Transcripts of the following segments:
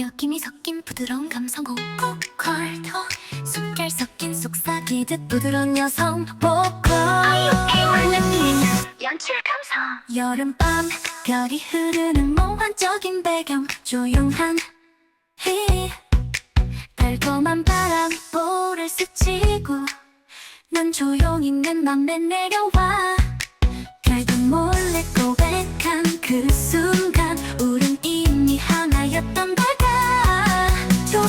여김이 섞인 부드러운 감성 고고컬터 숟갈 섞인 속삭이듯 부드러운 여성 보컬 연출 감성 여름밤 별이 흐르는 몽환적인 배경 조용한 히 달콤한 바람 볼을 스치고 난 조용히 내 맘에 내려와. 별도 몰래 고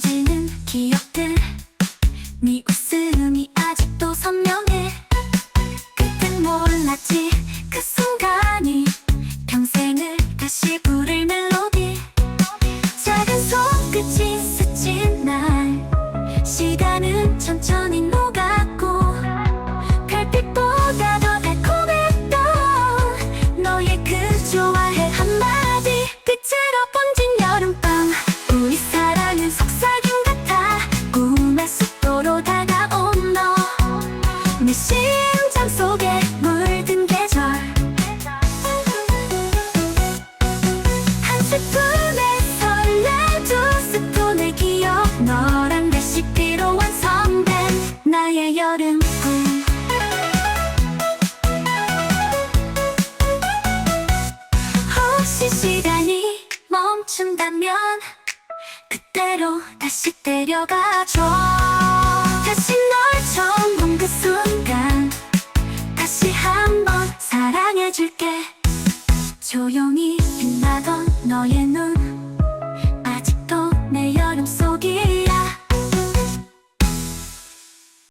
번지는 기억들 네 웃음이 아직도 선명해. 그땐 몰랐지 그 순간이. 평생을 다시 부를 심장 속에 물든 계절. 한 스푼의 설레 두 스푼의 기억 너란 레시피로 완성된 나의 여름 꿈 혹시 시간이 멈춘다면 그때로 다시 데려가줘 해줄게. 조용히 빛나던 너의 눈